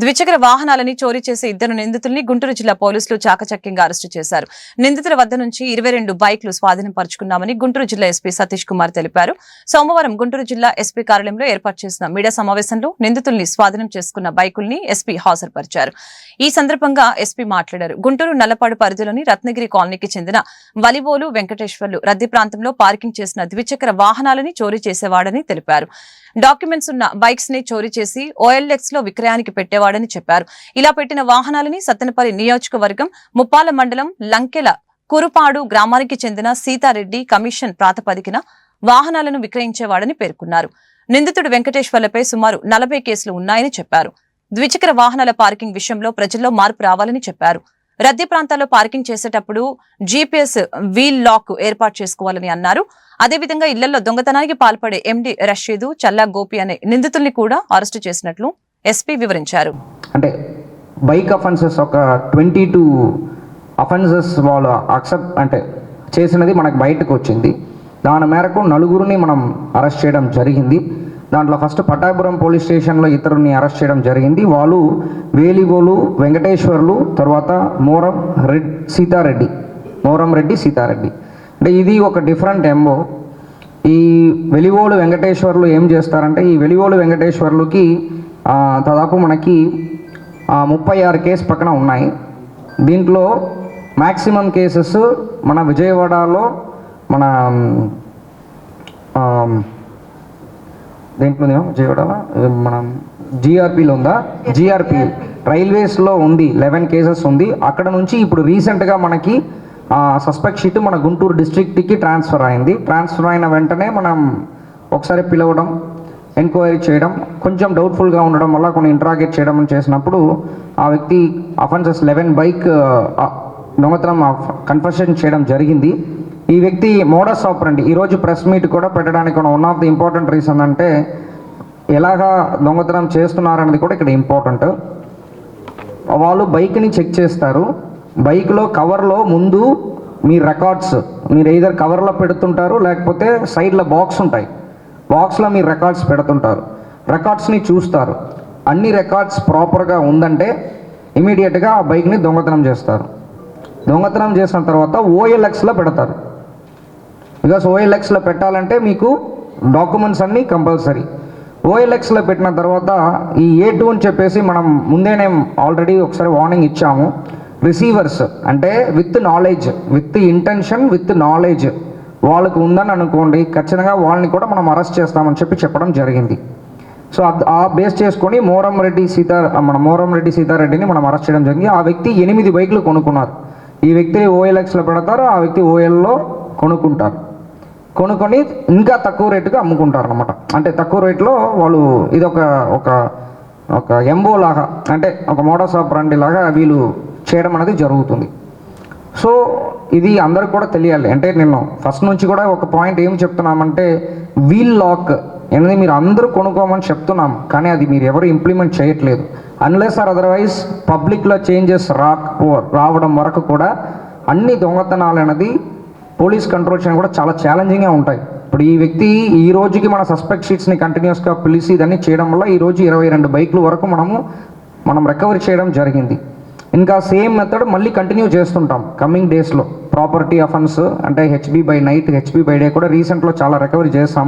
ద్విచక్ర వాహనాలని చోరీ చేసే ఇద్దరు నిందితుల్ని గుంటూరు జిల్లా పోలీసులు చాకచక్యంగా అరెస్టు చేశారు. నిందితుల వద్ద నుంచి ఇరవై రెండు బైక్లు స్వాధీనం పరుచుకున్నామని గుంటూరు జిల్లా ఎస్పీ సతీష్ కుమార్ తెలిపారు. సోమవారం గుంటూరు జిల్లా ఎస్పీ కార్యాలయంలో ఏర్పాటు చేసిన మీడియా సమావేశంలో నిందితుల్ని స్వాధీనం చేసుకున్న బైకుల్ని ఎస్పీ హాజరుపరిచారు. ఈ సందర్భంగా ఎస్పీ మాట్లాడారు. గుంటూరు నల్లపాడు పరిధిలోని రత్నగిరి కాలనీకి చెందిన వలిబోలు వెంకటేశ్వర్లు రద్దీ ప్రాంతంలో పార్కింగ్ చేసిన ద్విచక్ర వాహనాలని చోరీ చేసేవాడని తెలిపారు. డాక్యుమెంట్స్ ఉన్న బైక్స్ని చోరీ చేసి ఓఎల్ఎక్స్లో విక్రయానికి పెట్టేవాడని చెప్పారు. ఇలా పెట్టిన వాహనాలని సత్తెనపల్లి నియోజకవర్గం ముప్పాల మండలం లంకెల కురుపాడు గ్రామానికి చెందిన సీతారెడ్డి కమిషన్ ప్రాతిపదికన వాహనాలను విక్రయించేవాడని పేర్కొన్నారు. నిందితుడు వెంకటేశ్వర్లపై సుమారు నలభై కేసులు ఉన్నాయని చెప్పారు. ద్విచక్ర వాహనాల పార్కింగ్ విషయంలో ప్రజల్లో మార్పు రావాలని చెప్పారు. రద్దీ ప్రాంతాల్లో పార్కింగ్ చేసేటప్పుడు జీపీఎస్ వీల్ లాక్ ఏర్పాటు చేసుకోవాలని అన్నారు. అదేవిధంగా ఇళ్ళలో దొంగతనానికి పాల్పడే ఎండి రషీదు చల్లా గోపి అనే నిందితుల్ని కూడా అరెస్టు చేసినట్లు ఎస్పీ వివరించారు. అంటే బైక్ అఫెన్సెస్ ఒక ట్వంటీ టూ అఫెన్సెస్ వాళ్ళు అక్సెప్ట్ అంటే చేసినది మనకు బయటకు వచ్చింది. దాని మేరకు నలుగురిని మనం అరెస్ట్ చేయడం జరిగింది. దాంట్లో ఫస్ట్ పట్టాపురం పోలీస్ స్టేషన్లో ఇతరుని అరెస్ట్ చేయడం జరిగింది. వాళ్ళు వేలిగోలు వెంకటేశ్వర్లు తర్వాత మోరం రెడ్ సీతారెడ్డి. మోరం రెడ్డి సీతారెడ్డి. అంటే ఇది ఒక డిఫరెంట్ ఎంబో ఈ వెలివోలు వెంకటేశ్వర్లు ఏం చేస్తారంటే ఈ వెలివోలు వెంకటేశ్వర్లుకి దాదాపు మనకి ముప్పై ఆరు కేసు పక్కన ఉన్నాయి. దీంట్లో మ్యాక్సిమం కేసెస్ మన విజయవాడలో మన దేంట్లో విజయవాడలో మనం జిఆర్పిలో ఉందా? జిఆర్పి రైల్వేస్లో ఉంది లెవెన్ కేసెస్ ఉంది. అక్కడ నుంచి ఇప్పుడు రీసెంట్గా మనకి సస్పెక్ట్ షీట్ మన గుంటూరు డిస్ట్రిక్ట్కి ట్రాన్స్ఫర్ అయింది. ట్రాన్స్ఫర్ అయిన వెంటనే మనం ఒకసారి పిలవడం ఎంక్వైరీ చేయడం కొంచెం డౌట్ఫుల్గా ఉండడం వల్ల కొన్ని ఇంట్రాగేట్ చేయడం అని చేసినప్పుడు ఆ వ్యక్తి అఫెన్సెస్ లెవెన్ బైక్ దొంగతనం కన్ఫర్షన్ చేయడం జరిగింది. ఈ వ్యక్తి మోడస్ ఆపరండి ఈరోజు ప్రెస్ మీట్ కూడా పెట్టడానికి one of the important reason అంటే ఎలాగా దొంగతనం చేస్తున్నారనేది కూడా ఇక్కడ ఇంపార్టెంట్ వాళ్ళు బైక్ని చెక్ చేస్తారు. బైక్లో కవర్లో ముందు మీ రికార్డ్స్ మీరు ఏదర్ కవర్లో పెడుతుంటారు లేకపోతే సైడ్లో బాక్స్ ఉంటాయి. బాక్స్లో మీ రికార్డ్స్ పెడుతుంటారు. రికార్డ్స్ని చూస్తారు. అన్ని రికార్డ్స్ ప్రాపర్గా ఉందంటే ఇమీడియట్గా ఆ బైక్ని దొంగతనం చేస్తారు. దొంగతనం చేసిన తర్వాత ఓఎల్ఎక్స్లో పెడతారు. బికాస్ ఓఎల్ఎక్స్లో పెట్టాలంటే మీకు డాక్యుమెంట్స్ అన్నీ కంపల్సరీ ఓఎల్ఎక్స్లో పెట్టిన తర్వాత ఈ ఏ టూ అని చెప్పేసి మనం ముందేనే ఆల్రెడీ ఒకసారి వార్నింగ్ ఇచ్చాము. రిసీవర్స్ అంటే with knowledge with intention with knowledge వాళ్ళకు ఉందని అనుకోండి ఖచ్చితంగా వాళ్ళని కూడా మనం అరెస్ట్ చేస్తామని చెప్పి చెప్పడం జరిగింది. సో ఆ బేస్ చేసుకొని మోరం రెడ్డి సీతా మన మోరం రెడ్డి సీతారెడ్డిని మనం అరెస్ట్ చేయడం జరిగింది. ఆ వ్యక్తి ఎనిమిది బైకులు కొనుక్కున్నారు. ఈ వ్యక్తి ఓఎల్ఎక్స్లో పెడతారు ఆ వ్యక్తి ఓఎల్లో కొనుక్కుంటారు. కొనుక్కొని ఇంకా తక్కువ రేటుగా అమ్ముకుంటారు అనమాట అంటే తక్కువ రేట్లో వాళ్ళు ఇది ఒక ఒక ఒక ఎంబో లాగా అంటే ఒక మోడస్ ఆఫ్ రండి లాగా వీళ్ళు చేయడం అనేది జరుగుతుంది. సో ఇది అందరికి కూడా తెలియాలి. అంటే నేను ఫస్ట్ నుంచి కూడా ఒక పాయింట్ ఏం చెప్తున్నామంటే వీల్ లాక్ అనేది మీరు అందరూ కొనుక్కోమని చెప్తున్నాం కానీ అది మీరు ఎవరు ఇంప్లిమెంట్ చేయట్లేదు. అన్లెస్ ఆర్ అదర్వైజ్ పబ్లిక్లో చేంజెస్ రాకపో రావడం వరకు కూడా అన్ని దొంగతనాలు అనేది పోలీస్ కంట్రోల్ చేయడం కూడా చాలా ఛాలెంజింగ్గా ఉంటాయి. ఇప్పుడు ఈ వ్యక్తి ఈ రోజుకి మన సస్పెక్ట్ షీట్స్ని కంటిన్యూస్గా పిలిచి ఇదన్నీ చేయడం వల్ల ఈ రోజు ఇరవై రెండు బైకుల వరకు మనము మనం రికవరీ చేయడం జరిగింది. ఇంకా సేమ్ మెథడ్ మళ్ళీ కంటిన్యూ చేస్తుంటాం. కమింగ్ డేస్లో ప్రాపర్టీ అఫెన్స్ అంటే HB by night HB by day కూడా రీసెంట్లో చాలా రికవరీ చేస్తాం